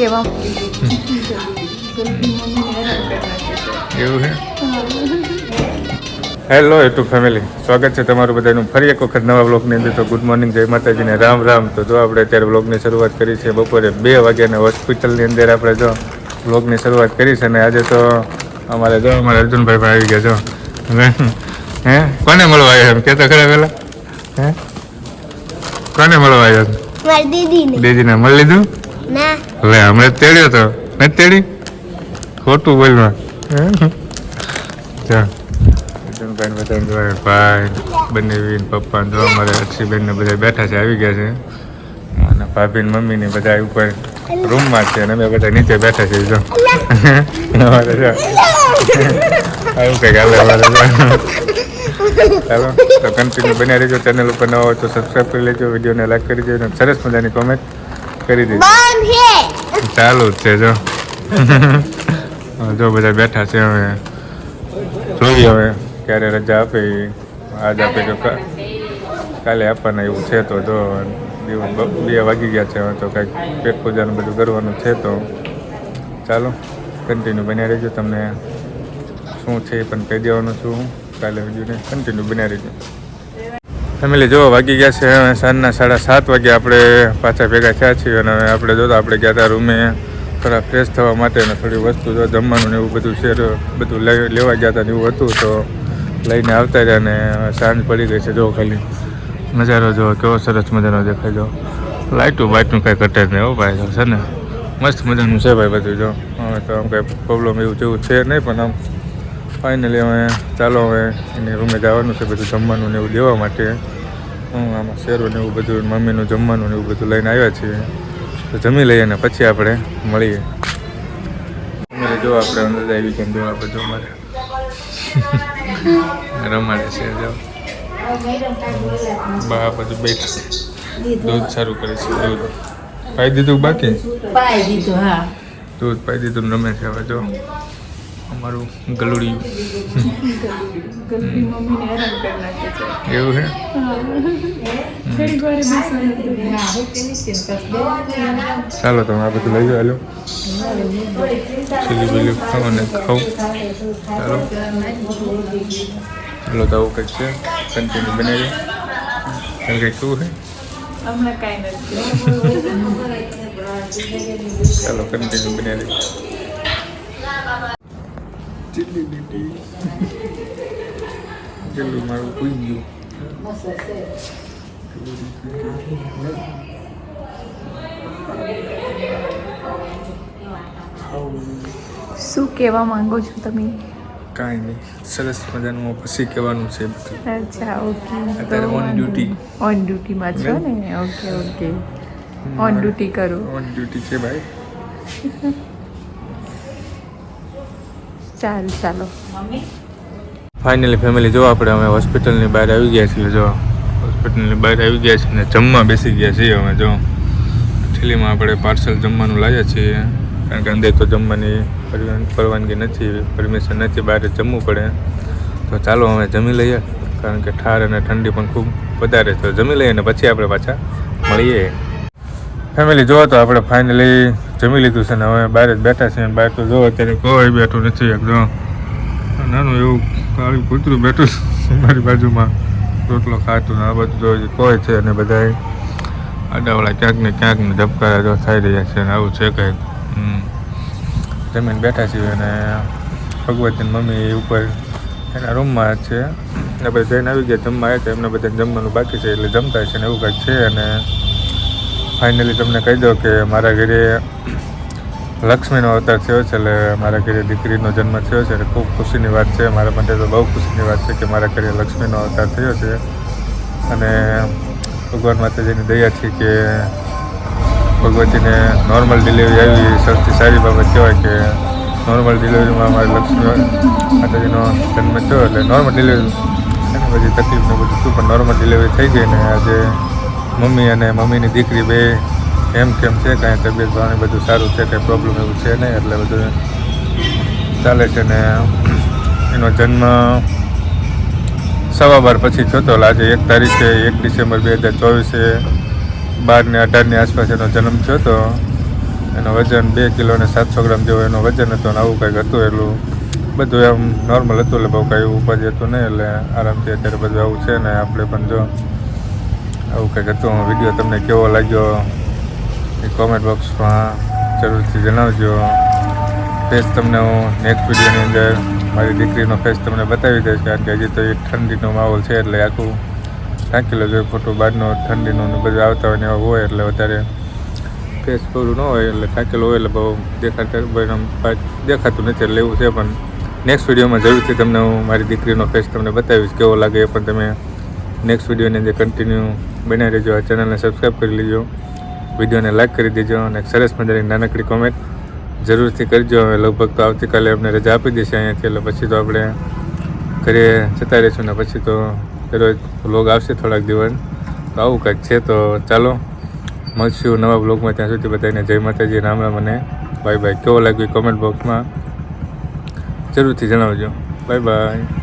કહેવા એવું છે હેલો ટુ ફેમિલી સ્વાગત છે તમારું બધાનું. ફરી એક વખત નવા બ્લોગની અંદર. તો ગુડ મોર્નિંગ જય માતાજીને. રામ રામ. તો જો આપણે અત્યારે બ્લોગની શરૂઆત કરી છે. બપોરે બે વાગ્યાને હોસ્પિટલની અંદર આપણે જો બ્લોગની શરૂઆત કરી છે. અને આજે તો અમારે જો અમારે અર્જુનભાઈ પણ આવી ગયા જો. હે? કોને મળવા આવ્યા એમ? કહેતા ખરા પેલા. હે? કોને મળવા આવ્યા દીદીને મળી લીધું? ના હવે હમણાં જ તેડ્યો તો. નથી તેડી? ખોટું બોલવા ચા ભાઈ બધા ભાઈ બંને વીન પપ્પા જો અમારે અક્ષીબેન ને બધા બેઠા છે આવી ગયા છે. અને ભાભી ને મમ્મી ને બધા ઉપર રૂમમાં છે અને અમે બધા નીચે બેઠા છે જો. અમારે જો આવું કંઈક હાલે અમારે ચાલો તો કન્ટિન્યુ બન્યા રહેજો. ચેનલ ઉપર નવા હોય તો સબસ્ક્રાઈબ કરી લેજો વિડીયોને લાઈક કરી દેજો સરસ મજાની કોમેન્ટ કરી દીધી. ચાલુ જ છે જો. જો બધા બેઠા છે હવે. જોઈએ હવે ક્યારે રજા આપે. આજ આપે જો કાલે આપવાના એવું છે તો જો દિવસ બે વાગી ગયા છે હવે તો કાંઈક પેટ પૂજાનું બધું કરવાનું છે તો ચાલો કન્ટિન્યુ બન્યા રહેજો તમને. શું છે એ પણ કહી દેવાનું છું. કાલે વિડીયોને કન્ટિન્યુ બન્યા રહેજો. ફેમિલી જો વાગી ગયા છે હવે સાંજના સાડા સાત વાગે આપણે પાછા ભેગા થયા છીએ અને આપણે જોતા આપણે ગયા હતા રૂમે. થોડા ફ્રેશ થવા માટે અને થોડી વસ્તુ જો જમવાનું ને એવું બધું શેર બધું લેવા ગયા હતા ને એવું હતું, તો લઈને આવતા રહ્યા ને સાંજ પડી ગઈ છે જો ખાલી. નજારો જો કેવો સરસ મજાનો દેખાય જો લાઇટું બાઇટનું કાંઈ કટે જ નહીં હો ભાઈ છે ને. મસ્ત મજાનું છે ભાઈ બધું જો હવે તો આમ કાંઈ પ્રોબ્લેમ એવું જેવું છે નહીં, પણ આમ ફાઇનલી હવે ચાલો હવે એને રૂમે જવાનું છે બધું જમવાનું ને એવું દેવા માટે. હું આમાં શેરો ને એવું બધું મમ્મીનું જમવાનું ને એવું બધું લઈને આવ્યા છીએ. તો જમી લઈએ ને પછી આપણે મળીએ. અમારે જો આપણે અંદર આવી કેમ જો આપણે જો રમાડે છે જો. બા બધું બેઠા દૂધ સારું કરે છે દૂધ. પાઈ દીધું બાકી? પાઈ દીધું હા. દૂધ પાઈ દીધું ને રમે છે હવે જો. અમારું ગલુડિયું. એવું છે? ચાલો તમે આ બધું લઈ જાઓ હાલો. ચીલી બીલી ખાવ અને ખાવ ચાલો. ચાલો તો આવું કંઈક છે. કન્ટિન્યુ બનાવી તમે કંઈક કેવું છે? ચાલો કન્ટિન્યુ બનાવી ચીલી લીટી. ગેલું મારું કોઈ ગયું. શું કહેવા માંગો છો તમે? કાંઈ નહીં. સરસ મજાનું પછી કહેવાનું છે અચ્છા ઓકે. અત્યારે on duty. ઓન ડ્યુટીમાં છો ને? Okay okay. ઓન ડ્યુટી કરો. ઓન ડ્યુટી છે ભાઈ. ચાલ ચાલો. ફાઇનલી ફેમિલી જો આપણે અમે હોસ્પિટલની બહાર આવી ગયા છીએ જો. હોસ્પિટલની બહાર આવી ગયા છીએ ને જમવા બેસી ગયા છીએ અમે જો. થેલીમાં આપણે પાર્સલ જમવાનું લાવ્યા છીએ કારણ કે અંદર તો જમવાની પરવાનગી નથી પરમિશન નથી બહાર જમવું પડે. તો ચાલો અમે જમી લઈએ કારણ કે ઠાર અને ઠંડી પણ ખૂબ વધારે તો જમી લઈએ ને પછી આપણે પાછા મળીએ. ફેમિલી જો તો આપણે ફાઇનલી જમી લીધું છે ને હવે બહાર જ બેઠા અને બહાર તો જો અત્યારે કોઈ બેઠું નથી એકદમ. નાનું એવું કાળું કૂતરું બેઠું છે મારી બાજુમાં. રોટલો ખાતું ને આ બધું જો કોઈ છે અને બધા આડાવાળા ક્યાંક ને ક્યાંક ને ધબકારા જો થઈ રહ્યા છે અને આવું છે કંઈક. જમીન બેઠા છીએ અને ભગવતીની મમ્મી ઉપર એના રૂમમાં છે. ને બધા જઈને આવી ગયા જમવા. આવ્યા છે એમને બધાને જમવાનું બાકી છે. એટલે જમતા છે ને એવું કંઈક છે અને ફાઇનલી તમને કહી દો કે મારા ઘરે લક્ષ્મીનો અવતાર થયો છે, એટલે મારા ઘરે દીકરીનો જન્મ થયો છે, એટલે ખૂબ ખુશીની વાત છે. મારા માટે તો બહુ ખુશીની વાત છે કે મારા ઘરે લક્ષ્મીનો અવતાર થયો છે. અને ભગવાન માતાજીની દયા છે કે ભગવતીને નોર્મલ ડિલિવરી આવી. સૌથી સારી બાબત કહેવાય કે નોર્મલ ડિલિવરીમાં અમારે લક્ષ્મી માતાજીનો જન્મ થયો, એટલે નોર્મલ ડિલિવરી બધી તકલીફ ને બધું પણ નોર્મલ ડિલિવરી થઈ ગઈ ને આજે મમ્મી અને મમ્મીની દીકરી બે એમ કેમ છે? કાંઈ તબિયત પાણી બધું સારું છે કંઈ પ્રોબ્લેમ એવું છે નહીં? એટલે બધું ચાલે છે ને એનો જન્મ સવા બાર પછી થયો હતો આજે એક તારીખે, એક ડિસેમ્બર બે હજાર ચોવીસે બાર ને અઢારની આસપાસ એનો જન્મ થયો હતો. એનું વજન બે કિલો ને સાતસો ગ્રામ જેવો એનું વજન હતું અને આવું કંઈક હતું એટલું. બધું એમ નોર્મલ હતું એટલે બહુ કાંઈ ઉપજ હતું નહીં એટલે આરામથી અત્યારે બધું આવું છે ને આપણે પણ જો આવું કંઈક હતું વીડિયો તમને કેવો લાગ્યો એ કોમેન્ટ બોક્સમાં જરૂરથી જણાવજો. ફેસ તમને હું નેક્સ્ટ વિડીયોની અંદર મારી દીકરીનો ફેસ તમને બતાવી દઈશ, કારણ કે હજી તો એ ઠંડીનો માહોલ છે એટલે આખું ઢાંકી લો ખોટું બહારનો ઠંડીનો બધું આવતા હોય ને એવા હોય એટલે વધારે ફેસ પૂરું ન હોય એટલે ઢાંકેલું હોય એટલે બહુ દેખાતા દેખાતું નથી એટલે એવું છે, પણ નેક્સ્ટ વિડીયોમાં જરૂરથી તમને હું મારી દીકરીનો ફેસ તમને બતાવીશ, કેવો લાગે એ પણ તમે નેક્સ્ટ વિડીયોની અંદર કન્ટિન્યુ બનાવી રહેજો. આ ચેનલને સબસ્ક્રાઈબ કરી લેજો. વિડીયોને લાઈક કરી દેજો અને સરસ મજાની નાનકડી કોમેન્ટ જરૂરથી કરજો. હવે લગભગ તો આવતીકાલે અમને રજા આપી દેશે અહીંયાથી, એટલે પછી તો આપણે ઘરે જતા રહીશું ને પછી તો દરરોજ વ્લોગ આવશે થોડાક દિવસ. તો આવું કંઈક છે તો ચાલો, મળશું નવા બ્લોગમાં ત્યાં સુધી બધાને જય માતાજી, રામ રામ અને બાય બાય કેવો લાગ્યું કોમેન્ટ બોક્સમાં જરૂરથી જણાવજો. Bye bye